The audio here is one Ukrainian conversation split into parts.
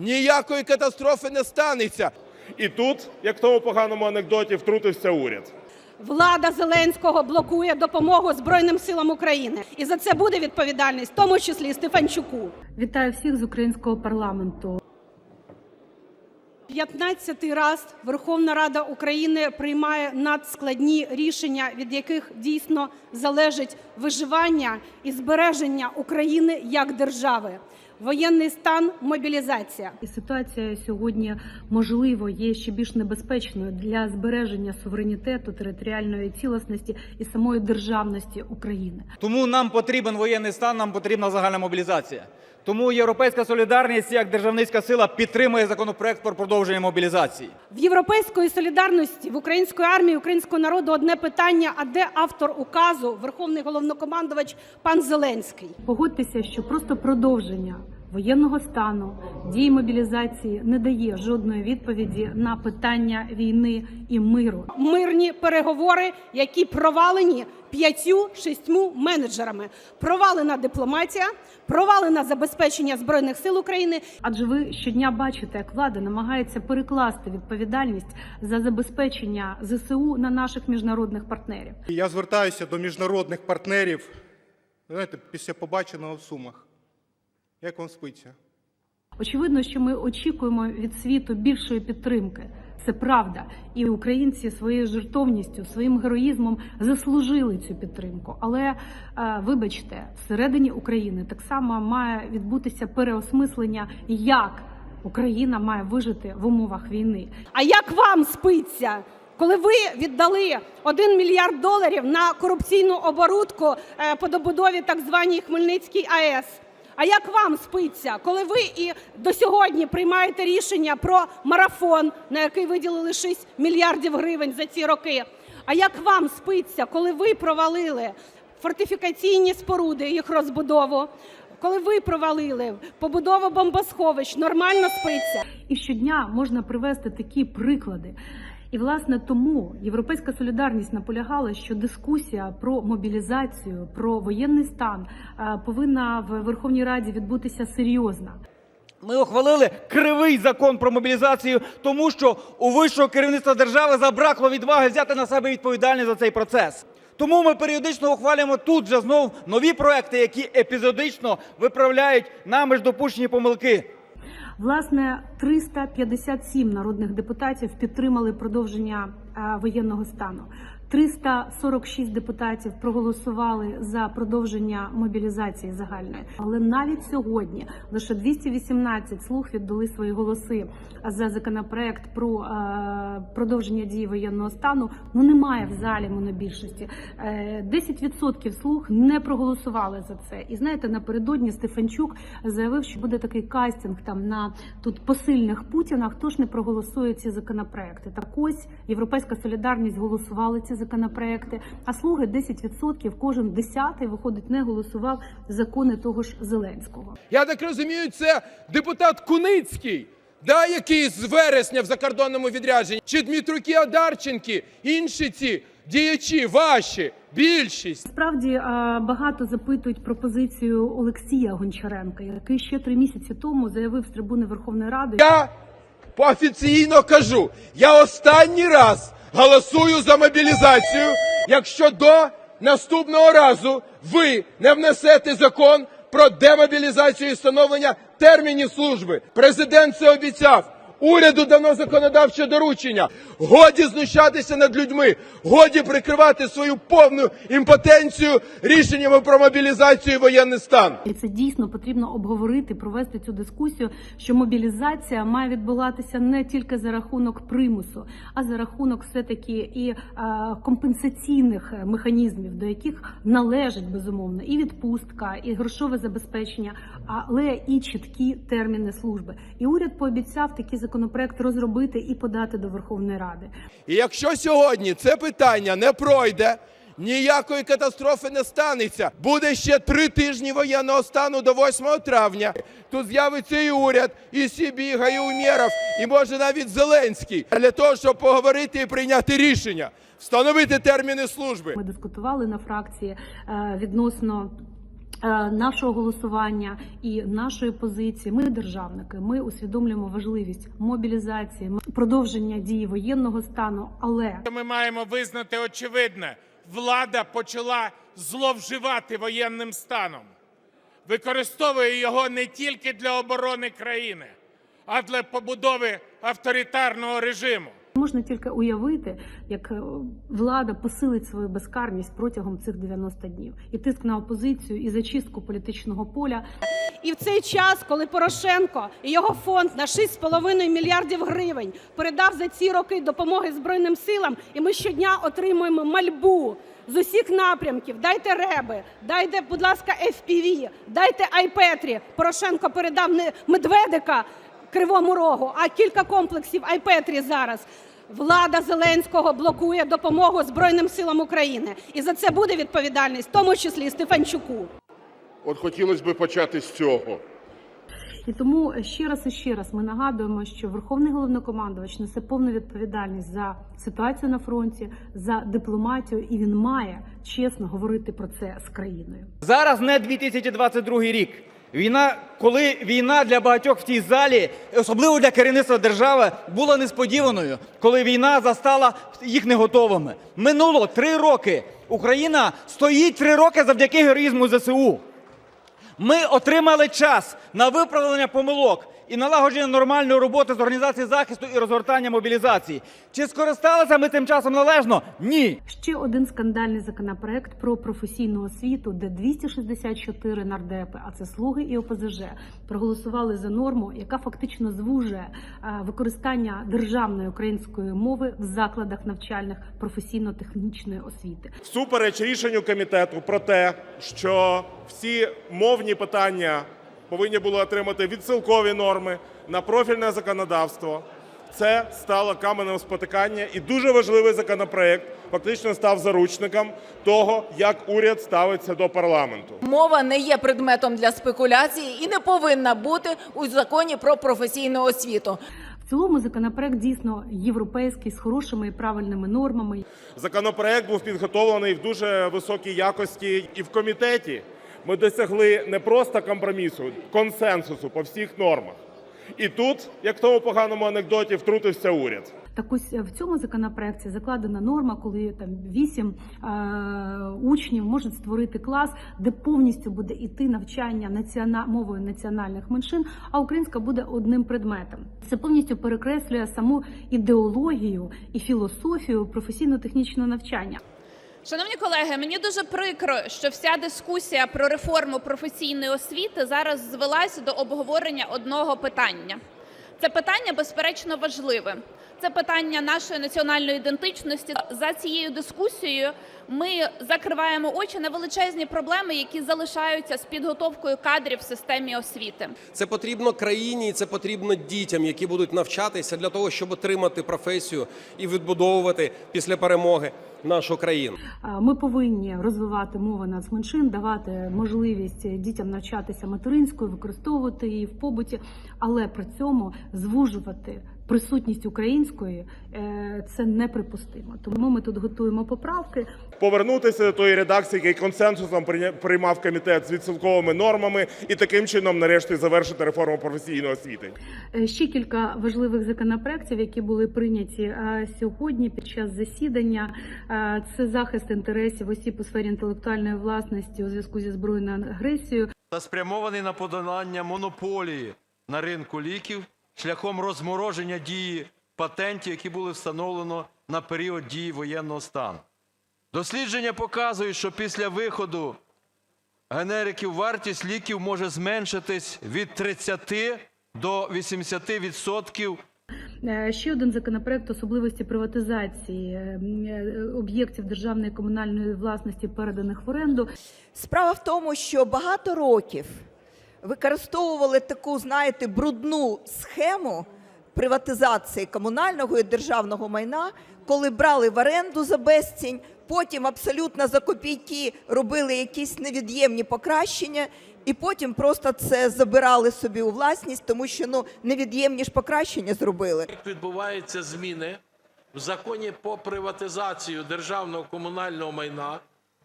ніякої катастрофи не станеться. І тут, як в тому поганому анекдоті, втрутився уряд. Влада Зеленського блокує допомогу Збройним силам України, і за це буде відповідальність, в тому числі Стефанчуку. Вітаю всіх з українського парламенту. 15-й раз Верховна Рада України приймає надскладні рішення, від яких дійсно залежить виживання і збереження України як держави. Воєнний стан, мобілізація. І ситуація сьогодні можливо є ще більш небезпечною для збереження суверенітету, територіальної цілісності і самої державності України. Тому нам потрібен воєнний стан, нам потрібна загальна мобілізація. Тому Європейська солідарність як державницька сила підтримує законопроект про продовження мобілізації. В європейської солідарності в української армії, українського народу одне питання: а де автор указу, верховний головнокомандувач пан Зеленський? Погодьтеся, що просто продовження воєнного стану дії мобілізації не дає жодної відповіді на питання війни і миру. Мирні переговори, які провалені п'ятью-шістьму менеджерами. Провалена дипломатія, провалена забезпечення збройних сил України. Адже ви щодня бачите, як влада намагається перекласти відповідальність за забезпечення ЗСУ на наших міжнародних партнерів. Я звертаюся до міжнародних партнерів. Знаєте, після побаченого в Сумах. Як вам спиться? Очевидно, що ми очікуємо від світу більшої підтримки. Це правда, і українці своєю жертовністю, своїм героїзмом заслужили цю підтримку. Але е, вибачте, всередині України так само має відбутися переосмислення, як Україна має вижити в умовах війни. А як вам спиться? Коли ви віддали 1 мільярд доларів на корупційну оборудку е, по добудові так званій Хмельницькій АЕС? А як вам спиться, коли ви і до сьогодні приймаєте рішення про марафон, на який виділили 6 мільярдів гривень за ці роки? А як вам спиться, коли ви провалили фортифікаційні споруди, їх розбудову? Коли ви провалили побудову бомбосховищ, нормально спиться? І щодня можна привести такі приклади. І власне тому Європейська солідарність наполягала, що дискусія про мобілізацію, про воєнний стан е, повинна в Верховній Раді відбутися серйозна. Ми ухвалили кривий закон про мобілізацію, тому що у вищого керівництва держави забракло відваги взяти на себе відповідальність за цей процес. Тому ми періодично ухвалюємо тут же знов нові проекти, які епізодично виправляють нами ж допущені помилки. Власне, 357 народних депутатів підтримали продовження е, воєнного стану. 346 депутатів проголосували за продовження мобілізації загальної. Але навіть сьогодні лише 218 слуг віддали свої голоси за законопроект про е, продовження дії воєнного стану. Ну немає в залі монобільшості. Е, 10% слуг не проголосували за це. І знаєте, напередодні Стефанчук заявив, що буде такий кастинг там на тут посильних Путіна. Хто ж не проголосує ці законопроекти? Так ось європейська солідарність голосували ці законопроекти. А слуги 10%, кожен десятий виходить, не голосував закони того ж Зеленського. Я так розумію, це депутат Куницький, да, який з вересня в закордонному відрядженні, чи Дмитруки Одарченки, інші ці діячі ваші, більшість. Справді багато запитують про позицію Олексія Гончаренка, який ще три місяці тому заявив з трибуни Верховної Ради. Я офіційно кажу, я останній раз голосую за мобілізацію, якщо до наступного разу ви не внесете закон про демобілізацію і встановлення термінів служби. Президент це обіцяв. Уряду дано законодавче доручення. Годі знущатися над людьми, годі прикривати свою повну імпотенцію рішеннями про мобілізацію і воєнний стан. І це дійсно потрібно обговорити, провести цю дискусію, що мобілізація має відбуватися не тільки за рахунок примусу, а за рахунок все таки і е, компенсаційних е, механізмів, до яких належить безумовно і відпустка, і грошове забезпечення, але і чіткі терміни служби. І уряд пообіцяв такі такий законопроект розробити і подати до Верховної Ради. І якщо сьогодні це питання не пройде, ніякої катастрофи не станеться. Буде ще три тижні воєнного стану до 8 травня. Тут з'явиться і уряд, і Сібіга, і Умєров, і може навіть Зеленський для того, щоб поговорити і прийняти рішення, встановити терміни служби. Ми дискутували на фракції е, відносно нашого голосування і нашої позиції. Ми державники. Ми усвідомлюємо важливість мобілізації, продовження дії воєнного стану, але Ми маємо визнати очевидне: влада почала зловживати воєнним станом, використовує його не тільки для оборони країни, а для побудови авторитарного режиму. Можна тільки уявити, як е, влада посилить свою безкарність протягом цих 90 днів і тиск на опозицію і зачистку політичного поля. І в цей час, коли Порошенко і його фонд на 6,5 мільярдів гривень передав за ці роки допомоги Збройним силам, і ми щодня отримуємо мальбу з усіх напрямків. Дайте реби, дайте, будь ласка, FPV, дайте Айпетрі. Порошенко передав не Медведика Кривому Рогу, а кілька комплексів Айпетрі зараз. Влада Зеленського блокує допомогу Збройним силам України, і за це буде відповідальність, в тому числі і Стефанчуку. От хотілося б почати з цього. І тому ще раз і ще раз ми нагадуємо, що Верховний головнокомандувач несе повну відповідальність за ситуацію на фронті, за дипломатію, і він має чесно говорити про це з країною. Зараз не 2022 рік. Війна, коли війна для багатьох в тій залі, особливо для керівництва держави, була несподіваною, коли війна застала їх неготовими. Минуло три роки. Україна стоїть три роки завдяки героїзму ЗСУ. Ми отримали час на виправлення помилок і налагодження нормальної роботи з організації захисту і розгортання мобілізації. Чи скористалися ми тим часом належно? Ні. Ще один скандальний законопроект про професійну освіту, де 264 нардепи, а це слуги і ОПЗЖ, проголосували за норму, яка фактично звужує е, використання державної української мови в закладах навчальних професійно-технічної освіти. Всупереч рішенню комітету про те, що всі мовні питання повинні були отримати відсилкові норми на профільне законодавство. Це стало каменем спотикання, і дуже важливий законопроект фактично став заручником того, як уряд ставиться до парламенту. Мова не є предметом для спекуляції і не повинна бути у законі про професійну освіту. В цілому законопроект дійсно європейський з хорошими і правильними нормами. Законопроект був підготовлений в дуже високій якості і в комітеті. Ми досягли не просто компромісу, консенсусу по всіх нормах. І тут, як в тому поганому анекдоті, втрутився уряд. Так ось е, в цьому законопроекті закладена норма, коли там вісім е, учнів можуть створити клас, де повністю буде іти навчання націона... мовою національних меншин, а українська буде одним предметом. Це повністю перекреслює саму ідеологію і філософію професійно-технічного навчання. Шановні колеги, мені дуже прикро, що вся дискусія про реформу професійної освіти зараз звелася до обговорення одного питання. Це питання, безперечно, важливе. Це питання нашої національної ідентичності. За цією дискусією ми закриваємо очі на величезні проблеми, які залишаються з підготовкою кадрів в системі освіти. Це потрібно країні, і це потрібно дітям, які будуть навчатися для того, щоб отримати професію і відбудовувати після перемоги нашу країну. Ми повинні розвивати мови нацменшин, давати можливість дітям навчатися материнською, використовувати її в побуті, але при цьому звужувати присутність української е, це неприпустимо. Тому ми тут готуємо поправки. Повернутися до тої редакції, який консенсусом приймав комітет з відсилковими нормами, і таким чином, нарешті, завершити реформу професійної освіти. Е, Ще кілька важливих законопроєктів, які були прийняті е, сьогодні під час засідання. Це захист інтересів осіб у сфері інтелектуальної власності у зв'язку зі збройною агресією. та спрямований на подолання монополії на ринку ліків шляхом розмороження дії патентів, які були встановлено на період дії воєнного стану. Дослідження показують, що після виходу генериків вартість ліків може зменшитись від 30 до 80% відсотків Е, Ще один законопроект особливості приватизації е, е, об'єктів державної і комунальної власності, переданих в оренду. Справа в тому, що багато років використовували таку, знаєте, брудну схему приватизації комунального і державного майна, коли брали в оренду за безцінь, потім абсолютно за копійки робили якісь невід'ємні покращення, і потім просто це забирали собі у власність, тому що ну невід'ємні ж покращення зробили. Відбуваються зміни в законі по приватизацію державного комунального майна.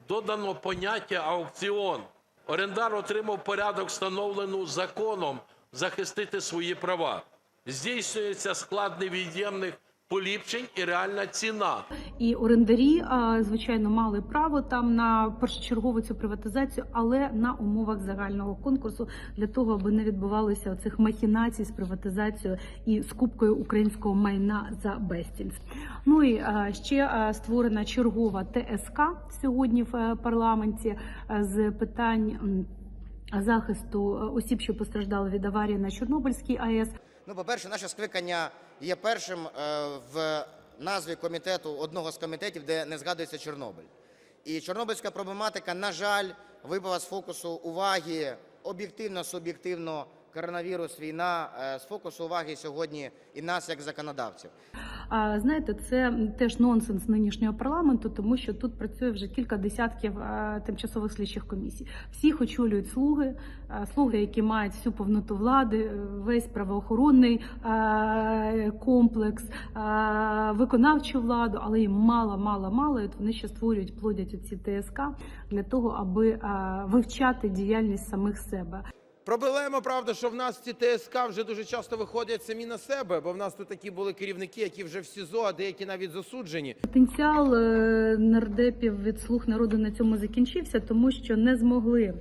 Додано поняття аукціон. Орендар отримав порядок, встановлену законом, захистити свої права. Здійснюється склад невід'ємних поліпшень і реальна ціна. І орендарі, звичайно, мали право там на першочергову цю приватизацію, але на умовах загального конкурсу для того, аби не відбувалося оцих махінацій з приватизацією і скупкою українського майна за безцінь. Ну і ще створена чергова ТСК сьогодні в е, парламенті е, з питань. Захисту е, осіб, що постраждали від аварії на Чорнобильській АЕС, Ну, по-перше, наше скликання є першим е, в назві комітету одного з комітетів, де не згадується Чорнобиль. І чорнобильська проблематика, на жаль, випала з фокусу уваги об'єктивно, суб'єктивно. Коронавірус, війна е, з фокусу уваги сьогодні і нас, як законодавців. А знаєте, це теж нонсенс нинішнього парламенту, тому що тут працює вже кілька десятків е, тимчасових слідчих комісій. Всіх очолюють слуги, е, слуги, які мають всю повноту влади, весь правоохоронний комплекс, виконавчу владу, але їм мало, мало, мало. І вони ще створюють, плодять оці ТСК для того, аби вивчати діяльність самих себе. Проблема, правда, що в нас ці ТСК вже дуже часто виходять самі на себе, бо в нас тут такі були керівники, які вже в СІЗО, а деякі навіть засуджені. Потенціал е, нардепів від слуг народу на цьому закінчився, тому що не змогли.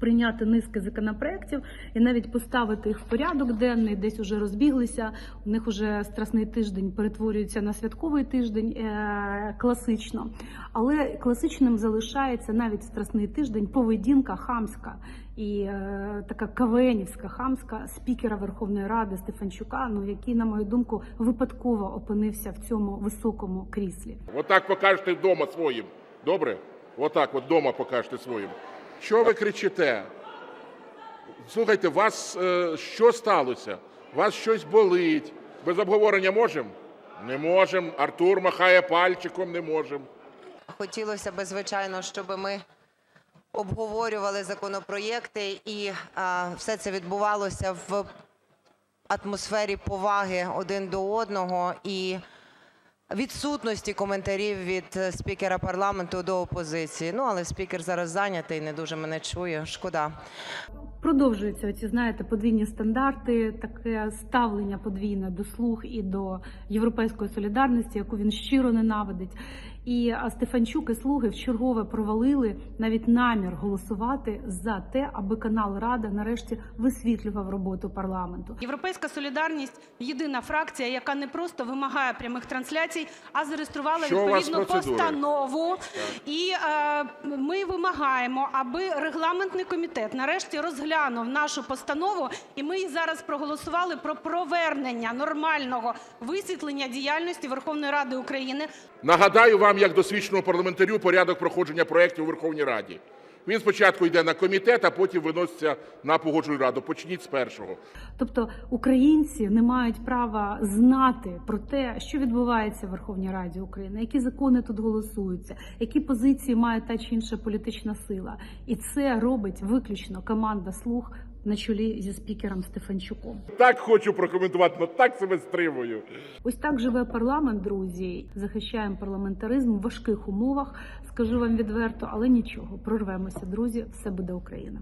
Прийняти низки законопроєктів і навіть поставити їх в порядок денний, десь уже розбіглися. У них уже страсний тиждень перетворюється на святковий тиждень е- класично. Але класичним залишається навіть страсний тиждень поведінка хамська і е- така кавенівська хамська спікера Верховної Ради Стефанчука, ну який, на мою думку, випадково опинився в цьому високому кріслі. Отак покажете вдома своїм. Добре? Отак от вдома покажете своїм. Що ви кричите? Слухайте, вас е, що сталося? Вас щось болить. Без обговорення можемо? Не можемо. Артур махає пальчиком, не можемо. Хотілося б, звичайно, щоб ми обговорювали законопроєкти і все це відбувалося в атмосфері поваги один до одного і відсутності коментарів від е, спікера парламенту до опозиції. Ну, але спікер зараз зайнятий, не дуже мене чує. Шкода. Продовжуються ці, знаєте, подвійні стандарти, таке ставлення подвійне до слуг і до європейської солідарності, яку він щиро ненавидить. І Стефанчук і слуги вчергове провалили навіть намір голосувати за те, аби канал Рада нарешті висвітлював роботу парламенту. Європейська солідарність єдина фракція, яка не просто вимагає прямих трансляцій, а зареєструвала Що відповідну постанову. І е, ми вимагаємо, аби регламентний комітет нарешті розглянув нашу постанову, і ми її зараз проголосували про провернення нормального висвітлення діяльності Верховної Ради України. Нагадаю вам, як досвідченому парламентарю, порядок проходження проєктів у Верховній Раді. Він спочатку йде на комітет, а потім виноситься на погоджувальну раду. Почніть з першого. Тобто українці не мають права знати про те, що відбувається в Верховній Раді України, які закони тут голосуються, які позиції має та чи інша політична сила, і це робить виключно команда слуг на чолі зі спікером Стефанчуком. Так хочу прокоментувати, але так себе стримую. Ось так живе парламент, друзі. Захищаємо парламентаризм в важких умовах. Скажу вам відверто, але нічого, прорвемося, друзі. Все буде Україна.